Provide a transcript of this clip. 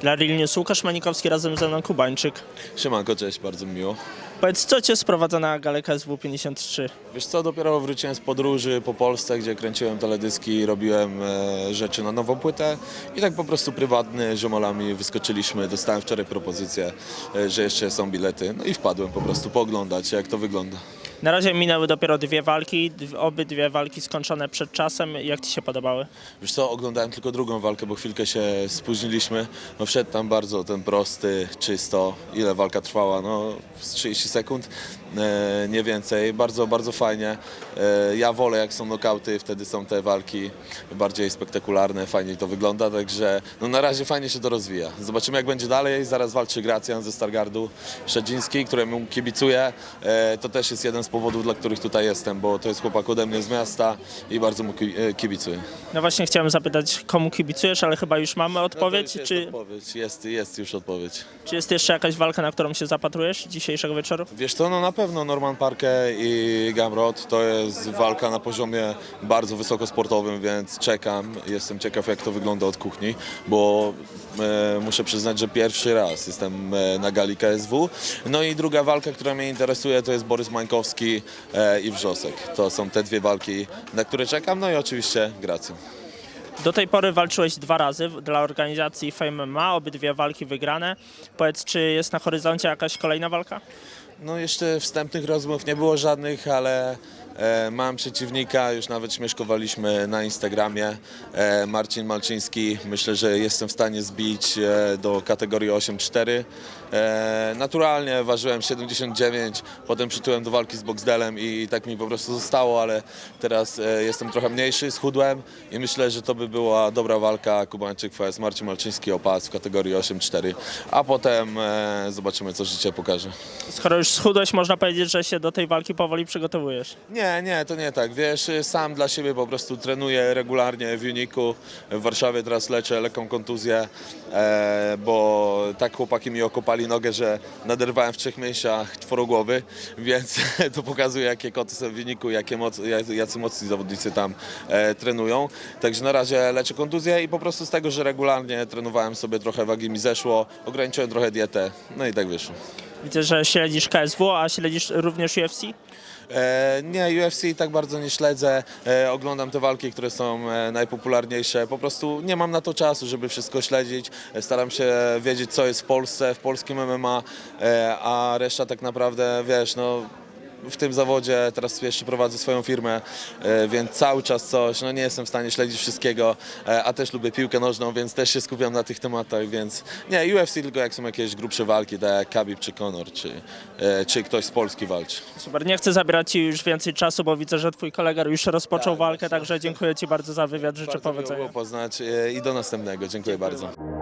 Dla Real News Łukasz Manikowski razem ze mną Kubańczyk. Siemanko, cześć, bardzo mi miło. Powiedz, co cię sprowadza na galę KSW 53? Wiesz co, dopiero wróciłem z podróży po Polsce, gdzie kręciłem teledyski, robiłem e, rzeczy na nową płytę i tak po prostu prywatny, ziomolami wyskoczyliśmy. Dostałem wczoraj propozycję, e, że jeszcze są bilety, no i wpadłem po prostu pooglądać, jak to wygląda. Na razie minęły dopiero dwie walki, dw- obydwie walki skończone przed czasem. Jak ci się podobały? Wiesz co, oglądałem tylko drugą walkę, bo chwilkę się spóźniliśmy. No wszedł tam bardzo ten prosty, czysto. Ile walka trwała? No z 30 sekund, e, nie więcej. Bardzo, bardzo fajnie. E, ja wolę jak są nokauty, wtedy są te walki bardziej spektakularne, fajniej to wygląda, także no na razie fajnie się to rozwija. Zobaczymy jak będzie dalej. Zaraz walczy Gracjan ze Stargardu Szedziński, któremu kibicuję. E, to też jest jeden z powodów, dla których tutaj jestem, bo to jest chłopak ode mnie z miasta i bardzo mu ki- e, kibicuję. No właśnie chciałem zapytać, komu kibicujesz, ale chyba już mamy odpowiedź. No już jest czy, odpowiedź, jest, jest już odpowiedź. czy jest jeszcze jakaś walka, na którą się zapatrujesz dzisiejszego wieczoru? Wiesz co, no na pewno Norman Parke i Gamrot to jest walka na poziomie bardzo wysokosportowym, więc czekam. Jestem ciekaw jak to wygląda od kuchni, bo e, muszę przyznać, że pierwszy raz jestem e, na gali KSW. No i druga walka, która mnie interesuje to jest Borys Mańkowski e, i Wrzosek. To są te dwie walki, na które czekam, no i oczywiście Gracja. Do tej pory walczyłeś dwa razy dla organizacji Fame MMA, obydwie walki wygrane. Powiedz, czy jest na horyzoncie jakaś kolejna walka? No jeszcze wstępnych rozmów nie było żadnych, ale e, mam przeciwnika, już nawet śmieszkowaliśmy na Instagramie. E, Marcin Malczyński, myślę, że jestem w stanie zbić e, do kategorii 8-4. E, naturalnie ważyłem 79, potem przytyłem do walki z Boxdelem i tak mi po prostu zostało, ale teraz e, jestem trochę mniejszy, schudłem i myślę, że to by była dobra walka Kubańczyk vs Marcin Malczyński o pas w kategorii 8-4, a potem e, zobaczymy, co życie pokaże. Skoro już schudłeś, można powiedzieć, że się do tej walki powoli przygotowujesz. Nie, nie, to nie tak. Wiesz, sam dla siebie po prostu trenuję regularnie w Uniku. W Warszawie teraz leczę lekką kontuzję, e, bo tak chłopaki mi okopali nogę, że naderwałem w trzech mięsiach czworogłowy, więc to pokazuje, jakie koty są w Uniku, jakie moc, jacy mocni zawodnicy tam e, trenują. Także na razie leczę kontuzję i po prostu z tego, że regularnie trenowałem sobie trochę wagi mi zeszło, ograniczyłem trochę dietę, no i tak wyszło. Widzę, że śledzisz KSW, a śledzisz również UFC? E, nie, UFC tak bardzo nie śledzę. E, oglądam te walki, które są e, najpopularniejsze. Po prostu nie mam na to czasu, żeby wszystko śledzić. Staram się wiedzieć, co jest w Polsce, w polskim MMA, a reszta tak naprawdę, wiesz, no w tym zawodzie teraz jeszcze prowadzę swoją firmę, e, więc cały czas coś, no nie jestem w stanie śledzić wszystkiego, e, a też lubię piłkę nożną, więc też się skupiam na tych tematach, więc nie, UFC tylko jak są jakieś grubsze walki, tak jak Khabib czy Conor, czy, e, czy ktoś z Polski walczy. Super, nie chcę zabierać Ci już więcej czasu, bo widzę, że Twój kolega już rozpoczął Tak, walkę, także dziękuję Ci bardzo za wywiad, życzę Bardzo powodzenia. było poznać i do następnego. Dziękuję bardzo.